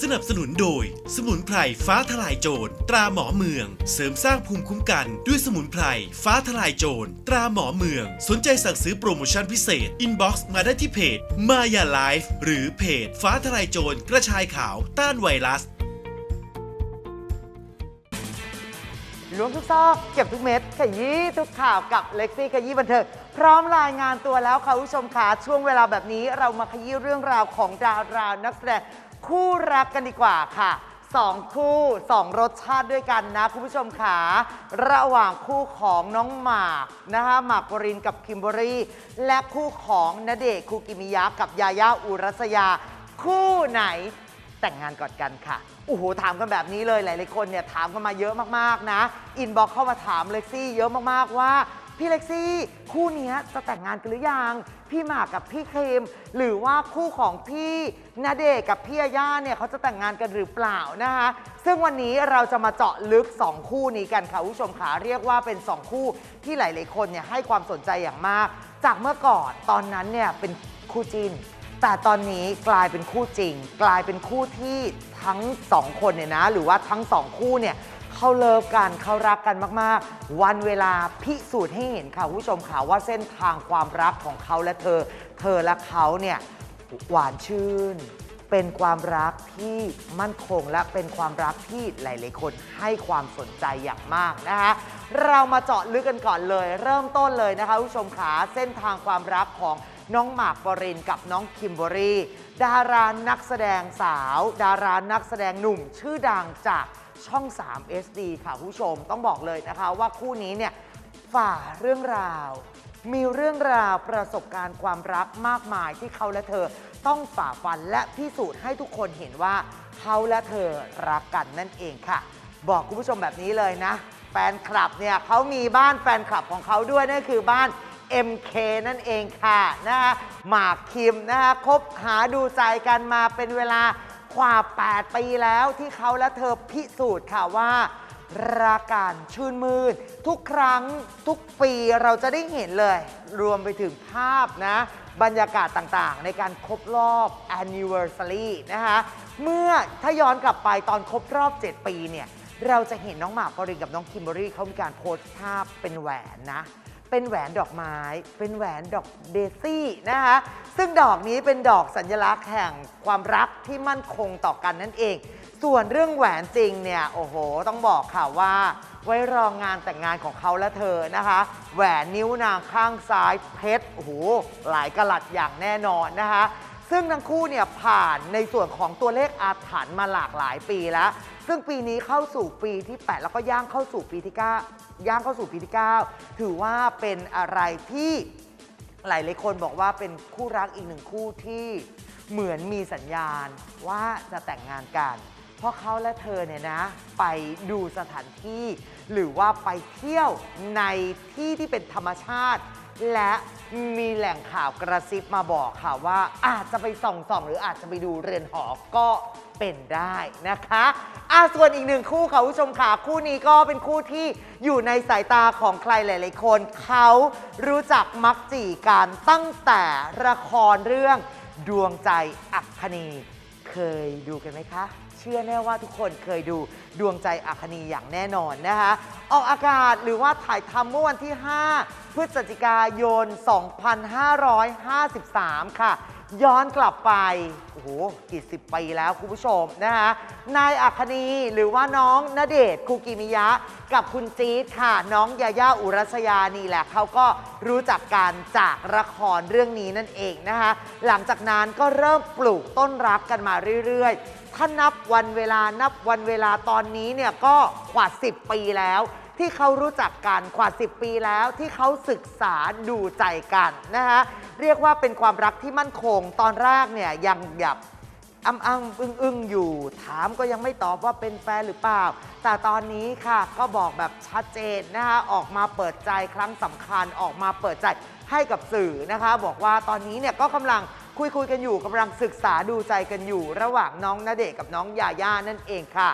สนับสนุนโดย สมุนไพรฟ้าทลายโจรตราหมอเมือง เสริมสร้างภูมิคุ้มกันด้วยสมุนไพรฟ้าทลายโจรตราหมอเมือง สนใจสั่งซื้อโปรโมชั่นพิเศษอินบ็อกซ์มาได้ที่เพจมายาไลฟ์หรือเพจฟ้าทลายโจรกระชายขาวต้านไวรัสล้วงทุกซอกเก็บทุกเม็ดขยี้ทุกข่าวกับเล็กซี่ขยี้บันเทิงพร้อมรายงานตัวแล้วค่ะผู้ชมค่ะช่วงเวลาแบบนี้เรามาขยี้เรื่องราวของดารานักแสดง คู่รักกันดีกว่าค่ะสองคู่สองรสชาติด้วยกันนะคุณผู้ชมค่ะระหว่างคู่ของน้องหมากนะคะหมากปรินกับคิมเบอรี่ และคู่ของณเดชน์คูกิมิยะกับยาย่าอุรัสยา คู่ไหนแต่งงานก่อนกันค่ะโอ้โหถามกันแบบนี้เลยหลายๆคนเนี่ยถามกันมาเยอะมากๆนะ อินบ็อกเข้ามาถามเล็กซี่เยอะมากๆว่า พี่เล็กซี่ คู่เนี้ยจะแต่งงานกันหรือยัง พี่หมากกับพี่เคม หรือว่าคู่ของพี่ณเดชน์กับพี่ยาย่าเนี่ยเขาจะแต่งงานกันหรือเปล่านะคะ ซึ่งวันนี้เราจะมาเจาะลึก 2 คู่นี้กันค่ะคุณผู้ชมขาเรียกว่าเป็น 2 คู่ที่หลาย ๆ คนเนี่ยให้ความสนใจอย่างมาก จากเมื่อก่อนตอนนั้นเนี่ยเป็นคู่จิน แต่ตอนนี้กลายเป็นคู่จริง กลายเป็นคู่ที่ทั้งสองคนเนี่ยนะ หรือว่าทั้งสองคู่เนี่ย เขาเลิฟกันเขารักกันมากๆ วันเวลาพิสูจน์ให้เห็นค่ะคุณผู้ชมค่ะว่าเส้นทางความรักของเขาและเธอ เธอและเขาเนี่ยหวานชื่น เป็นความรักที่มั่นคงและเป็นความรักที่หลาย ๆ คนให้ความสนใจอย่างมากนะคะเรามาเจาะลึกกันก่อนเลย เริ่มต้นเลยนะคะคุณผู้ชมขาเส้นทางความรักของน้องหมากปรินกับน้องคิมเบอรรี่ดารานักแสดงสาว ดารานักแสดงหนุ่มชื่อดังจาก ช่อง 3 SD ค่ะคุณผู้ชมต้องบอกเลยนะคะ ว่าคู่นี้เนี่ยฝ่าเรื่องราว มีเรื่องราวประสบการณ์ความรักมากมายที่เขาและเธอต้องฝ่าฟันและพิสูจน์ให้ทุกคนเห็นว่าเขาและเธอรักกันนั่นเองค่ะ บอกคุณผู้ชมแบบนี้เลยนะ แฟนคลับเนี่ยเขามีบ้านแฟนคลับของเขาด้วยนั่นคือบ้าน MK นั่นเองค่ะนะคะหมากคิมนะคะคบหาดูใจกันมาเป็นเวลา กว่า 8 ปีแล้วที่เขาและเธอพิสูจน์ค่ะว่ารักกันชื่นมืนทุกครั้งทุกปีเราจะได้เห็นเลย รวมไปถึงภาพนะ บรรยากาศต่างๆ ในการครบรอบ anniversary นะคะเมื่อถ้าย้อนกลับไปตอนครบรอบ 7 ปีเนี่ย เราจะเห็นน้องหมากปรินกับน้องคิมเบอรี่เขามีการโพสต์ภาพเป็นแหวนนะ เป็นแหวนดอกไม้ เป็นแหวนดอกเดซี่นะคะ ซึ่งดอกนี้เป็นดอกสัญลักษณ์แห่งความรักที่มั่นคงต่อกันนั่นเอง ส่วนเรื่องแหวนจริงเนี่ย โอ้โห ต้องบอกค่ะว่า ไว้รองงานแต่งงานของเขาและเธอนะคะ แหวนนิ้วนางข้างซ้ายเพชร โอ้โห หลายกะลัดอย่างแน่นอนนะคะ ซึ่งทั้งคู่เนี่ยผ่านในส่วนของตัวเลขอาถรรพ์มาหลากหลายปีแล้ว ซึ่งปีนี้เข้าสู่ปีที่ 8 แล้วก็ย่างเข้าสู่ปีที่9ย่างเข้าสู่ปีที่ 9 ถือว่าเป็นอะไรที่หลายหลายคนบอกว่าเป็นคู่รักอีกหนึ่งคู่ที่เหมือนมีสัญญาณว่าจะแต่งงานกัน เพราะเขาและเธอเนี่ยนะ ไปดูสถานที่ หรือว่าไปเที่ยวในที่ที่เป็นธรรมชาติ และมีแหล่งข่าวกระซิบมาบอกค่ะว่า อาจจะไปส่องๆหรืออาจจะไปดูเรือนหอก็เป็นได้นะคะอะส่วนอีกหนึ่งคู่ค่ะคุณผู้ชมค่ะคู่นี้ก็เป็นคู่ที่อยู่ในสายตาของใครหลาย ๆ คน เขารู้จักมักจีกันตั้งแต่ละครเรื่องดวงใจอัคคณีเคยดูกันไหมคะ ชื่อแน่ว่าทุกคนเคยดูดวงใจอัคนีอย่างแน่นอนนะคะ ออกอากาศหรือว่าถ่ายทำเมื่อวันที่ 5 พฤศจิกายน 2553 ค่ะ ย้อนกลับไป โอ้โห กี่สิบปีแล้วคุณผู้ชมนะคะ นายอัคคีหรือว่าน้องณเดชน์คูกิมิยะ กับคุณจี๊ดค่ะ น้องยาย่าอุรัสยานี่แหละเขาก็รู้จักกันจากละครเรื่องนี้นั่นเองนะคะ หลังจากนั้นก็เริ่มปลูกต้นรักกันมาเรื่อย ๆ ถ้านับวันเวลานับวันเวลาตอนนี้เนี่ยก็กว่า 10 ปีแล้ว ที่เขารู้จักกันกว่า 10 ปีแล้วที่เขาศึกษาดูใจกันนะคะเรียกว่าเป็นความรักที่มั่นคง ตอนแรกเนี่ยยังหยับอ้ำอ้ำอึ้งอึ้งอยู่ ถามก็ยังไม่ตอบว่าเป็นแฟนหรือเปล่า แต่ตอนนี้ค่ะก็บอกแบบชัดเจนนะคะออกมาเปิดใจครั้งสำคัญออกมาเปิดใจให้กับสื่อนะคะ บอกว่าตอนนี้เนี่ยก็กำลังคุยคุยกันอยู่กำลังศึกษาดูใจกันอยู่ ระหว่างน้องณเดชน์กับน้องยาย่านั่นเองค่ะ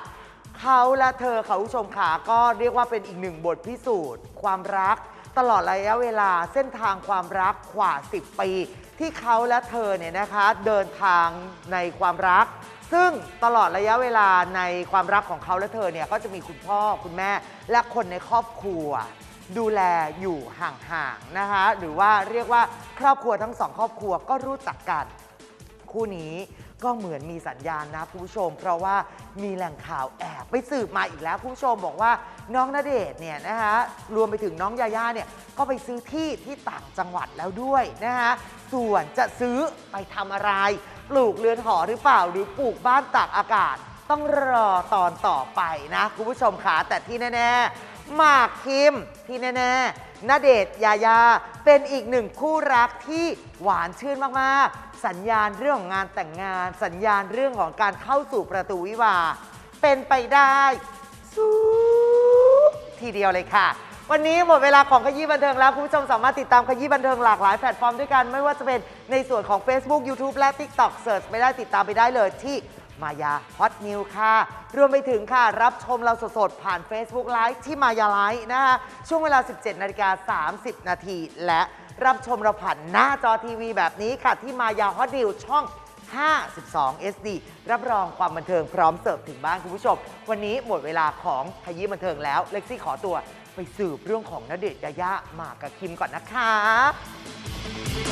เขาและเธอค่ะคุณผู้ชมขาก็เรียกว่าเป็นอีกหนึ่งบทพิสูจน์ ความรัก ตลอดระยะเวลาเส้นทางความรักกว่า 10 ปี ที่เขาและเธอเนี่ยนะคะเดินทางในความรัก ซึ่งตลอดระยะเวลาในความรักของเขาและเธอเนี่ยก็จะมีคุณพ่อคุณแม่ และคนในครอบครัว ดูแลอยู่ห่างๆนะคะ หรือว่าเรียกว่าครอบครัวทั้งสองครอบครัวก็รู้จักกัน คู่นี้ก็เหมือนมีสัญญาณนะคุณผู้ชม เพราะว่ามีแหล่งข่าวแอบไปสืบมาอีกแล้วคุณผู้ชมบอกว่าน้องณเดชน์เนี่ยนะคะรวมไปถึงน้องยาย่าเนี่ยก็ไปซื้อที่ที่ต่างจังหวัดแล้วด้วยนะคะส่วนจะซื้อไปทำอะไร ปลูกเรือนหอหรือเปล่าหรือปลูกบ้านตากอากาศ ต้องรอตอนต่อไปนะคุณผู้ชมค่ะแต่ที่แน่ๆหมากคิมที่แน่ๆ ณเดชน์ยายา เป็นอีกหนึ่งคู่รักที่หวานชื่นมาก ๆ สัญญาณเรื่องของงานแต่งงาน สัญญาณเรื่องของการเข้าสู่ประตูวิวาห์เป็นไปได้สูงทีเดียวเลยค่ะ วันนี้หมดเวลาของขยี้บันเทิงแล้วคุณผู้ชมสามารถติดตามขยี้บันเทิงหลากหลายแพลตฟอร์มด้วยกัน ไม่ว่าจะเป็นในส่วนของ Facebook YouTube และ TikTok เสิร์ชไปได้ติดตามไปได้เลยที่ มายาฮอตนิวค่ะรวมไปถึงค่ะ รับชมเราสดๆ ผ่าน Facebook Live ที่มายาไลฟ์นะคะช่วงเวลา 17นาฬิกา30 นาทีและรับชมเราผ่านหน้าจอทีวีแบบนี้ค่ะ ที่มายาฮอตนิวช่อง 52 SD รับรองความบันเทิงพร้อมเสิร์ฟถึงบ้านคุณผู้ชม วันนี้หมดเวลาของขยี้บันเทิงแล้ว เล็กซี่ขอตัวไปสืบเรื่องของณเดชน์ยายาหมากกับคิมก่อนนะคะ